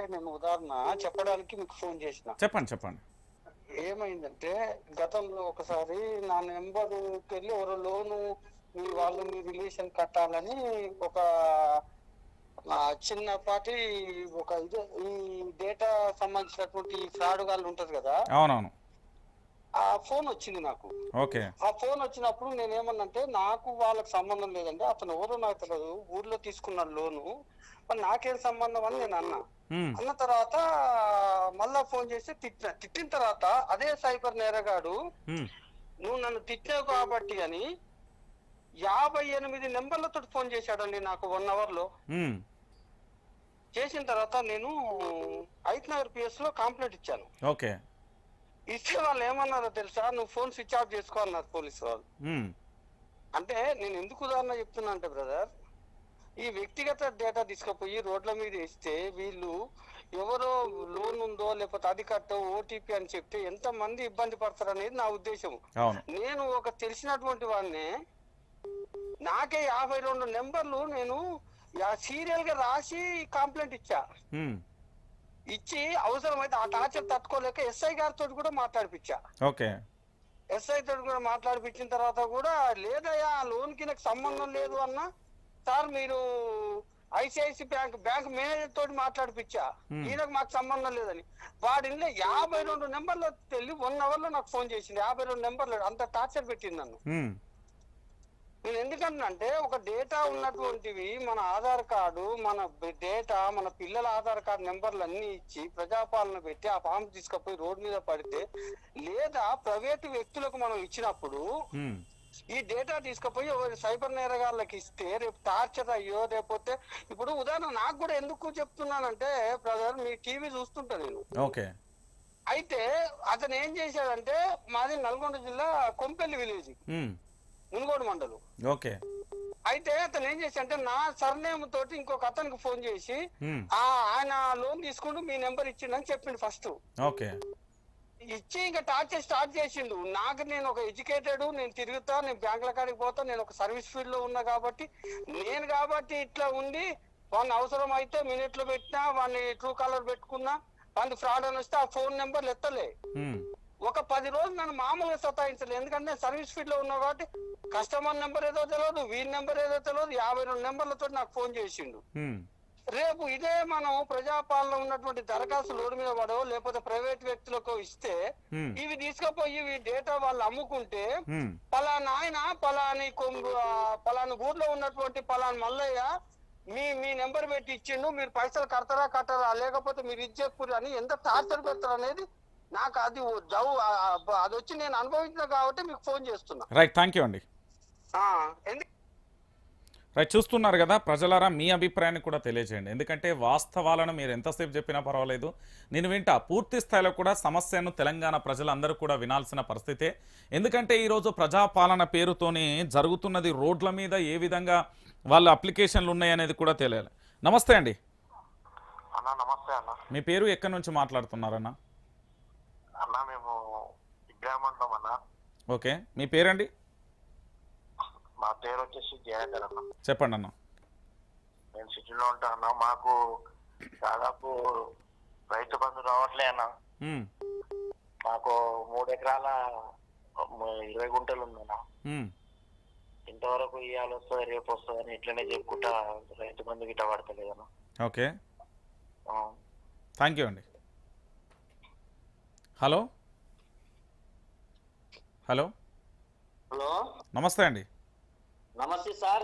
అంటే నేను ఉదాహరణ చెప్పడానికి మీకు ఫోన్ చేసిన. చెప్పండి చెప్పండి. ఏమైందంటే గతంలో ఒకసారి నా నెంబర్కి వెళ్ళి ఎవరో లోను మీ వాళ్ళు మీ రిలేషన్ కట్టాలని ఒక చిన్నపాటి ఒక ఇది ఈ డేటా సంబంధించినటువంటి ఫ్రాడ్ వాళ్ళు ఉంటారు కదా? అవునవును. ఆ ఫోన్ వచ్చింది నాకు. ఓకే. ఆ ఫోన్ వచ్చినప్పుడు నేను ఏమన్నంటే నాకు వాళ్ళకి సంబంధం లేదండి. అతను ఎవరో నాకు తెలియదు ఊర్లో తీసుకున్న లోను. మరి నాకేం సంబంధం అని నేను అన్నా. అన్న తర్వాత మళ్ళా ఫోన్ చేసి తిట్టిన. తిట్టిన తర్వాత అదే సైబర్ నేరగాడు నువ్వు నన్ను తిట్టావు కాబట్టి అని యాభై ఎనిమిది నెంబర్లతో ఫోన్ చేశాడండి నాకు వన్ అవర్లో చేసిన తర్వాత నేను ఐత్ నగర్ పిఎస్లో కంప్లైంట్ ఇచ్చాను. ఓకే. ఇస్తే వాళ్ళు ఏమన్నారో తెలుసా? నువ్వు ఫోన్ స్విచ్ ఆఫ్ చేసుకో అన్నారు పోలీసు వాళ్ళు. అంటే నేను ఎందుకు ఉదాహరణ చెప్తున్నా అంటే బ్రదర్ ఈ వ్యక్తిగత డేటా తీసుకుపోయి రోడ్ల మీద ఇస్తే వీళ్ళు ఎవరో లోన్ ఉందో లేకపోతే అది కట్టో ఓటీపీ అని చెప్తే ఎంత మంది ఇబ్బంది పడతారు అనేది నా ఉద్దేశం నేను ఒక తెలిసినటువంటి వాడిని నాకే యాభై రెండు నెంబర్లు నేను సీరియల్గా రాసి కంప్లైంట్ ఇచ్చా. ఇచ్చి అవసరమైతే ఆ టార్చర్ తట్టుకోలేక ఎస్ఐ గారితో కూడా మాట్లాడిపించా. ఓకే. ఎస్ఐ తోటి కూడా మాట్లాడిపించిన తర్వాత కూడా లేదయ్యా ఆ లోన్కి నాకు సంబంధం లేదు అన్న. సార్ మీరు ఐసిఐసి బ్యాంక్ బ్యాంక్ మేనేజర్ తోటి మాట్లాడిపించా. ఈయనకు మాకు సంబంధం లేదని. వాడిని యాభై రెండు నెంబర్లు వెళ్ళి వన్ అవర్లో నాకు ఫోన్ చేసింది యాభై రెండు నెంబర్లు అంత టార్చర్ పెట్టింది నన్ను. నేను ఎందుకంటే ఒక డేటా ఉన్నటువంటివి మన ఆధార్ కార్డు మన డేటా మన పిల్లల ఆధార్ కార్డు నెంబర్లు అన్ని ఇచ్చి ప్రజాపాలన పెట్టి ఆ ఫామ్ తీసుకుపోయి రోడ్ మీద పడితే లేదా ప్రైవేటు వ్యక్తులకు మనం ఇచ్చినప్పుడు ఈ డేటా తీసుకుపోయి సైబర్ నేరగాళ్ళకి ఇస్తే రేపు టార్చర్ అయ్యో లేకపోతే ఇప్పుడు ఉదాహరణ నాకు కూడా ఎందుకు చెప్తున్నానంటే బ్రదర్ మీ టీవీ చూస్తుంటా నేను. ఓకే. అయితే అతను ఏం చేశాడంటే మాది నల్గొండ జిల్లా కొంపెల్లి విలేజ్ మునుగోడు మండలం. ఓకే. అయితే అతను ఏం చేసి అంటే నా సర్నేమ్ తోటి ఇంకొక అతనికి ఫోన్ చేసి ఆ ఆయన లోన్ తీసుకుంటూ మీ నెంబర్ ఇచ్చిండని చెప్పిండు ఫస్ట్. ఓకే. ఇచ్చి ఇంకా టార్చర్ స్టార్ట్ చేసిండు. నాకు నేను ఒక ఎడ్యుకేటెడ్ నేను తిరుగుతా నేను బ్యాంకుల కాడికి పోతా నేను ఒక సర్వీస్ ఫీల్డ్లో ఉన్నా కాబట్టి నేను కాబట్టి ఇట్లా ఉండి వాడిని అవసరం అయితే మినిట్లో పెట్టినా వాడిని ట్రూ కాలర్ పెట్టుకున్నా వాడిని ఫ్రాడ్ అని వస్తే ఆ ఫోన్ నెంబర్లు ఎత్తలే ఒక పది రోజులు నన్ను మామూలుగా సతాయించలేదు. ఎందుకంటే నేను సర్వీస్ ఫీల్డ్లో ఉన్నా కాబట్టి కస్టమర్ నెంబర్ ఏదో తెలియదు వీడి నెంబర్ ఏదో తెలియదు యాభై రెండు నెంబర్లతో నాకు ఫోన్ చేసిండు. రేపు ఇదే మనం ప్రజాపాలన ఉన్నటువంటి దరఖాస్తు లోడ్ మీద పడో లేకపోతే ప్రైవేట్ వ్యక్తులకు ఇస్తే ఇవి తీసుకుపోయి ఇవి డేటా వాళ్ళు అమ్ముకుంటే పలానా ఆయన పలాని కొం- ఆ, పలాని ఊర్లో ఉన్నటువంటి పలాని మల్లయ్య మీ మీ నెంబర్ పెట్టి ఇచ్చిండు మీరు పైసలు కడతారా కట్టరా లేకపోతే మీరు ఇచ్చేపురు అని ఎంత టార్చర్ పెడతారు అనేది నాకు అది జవ్ అది వచ్చి నేను అనుభవించిన కాబట్టి మీకు ఫోన్ చేస్తున్నా. రైట్ థ్యాంక్ యూ అండి. రైట్ చూస్తున్నారు కదా ప్రజలారా మీ అభిప్రాయాన్ని కూడా తెలియజేయండి. ఎందుకంటే వాస్తవాలను మీరు ఎంతసేపు చెప్పినా పర్వాలేదు. నేను వింటా పూర్తి స్థాయిలో కూడా సమస్యను తెలంగాణ ప్రజలందరూ కూడా వినాల్సిన పరిస్థితే. ఎందుకంటే ఈరోజు ప్రజాపాలన పేరుతోని జరుగుతున్నది రోడ్ల మీద ఏ విధంగా వాళ్ళ అప్లికేషన్లు ఉన్నాయనేది కూడా తెలియాలి. నమస్తే అండి. అన్న నమస్తే అన్న. మీ పేరు ఎక్కడి నుంచి మాట్లాడుతున్నారన్న అన్న మేము విగ్రహమంటాం అన్న ఓకే. మీ పేరండి? మా పేరు వచ్చేసి జయకర్ అన్న. చెప్పండి అన్న. నేను సిటీలో ఉంటా అన్న. మాకు దాదాపు రైతు బంధు రావట్లే అన్న. మాకు మూడు ఎకరాల ఇరవై గుంటలు ఉందన్న ఇంతవరకు ఇవాళ వస్తుంది రేపు వస్తుంది అని ఇట్లనే చెప్పుకుంటా రైతు బంధు గిట్ట పడతలేదన్న ఓకే. థ్యాంక్ యూ అండి. హలో? హలో హలో నమస్తే అండి. నమస్తే సార్.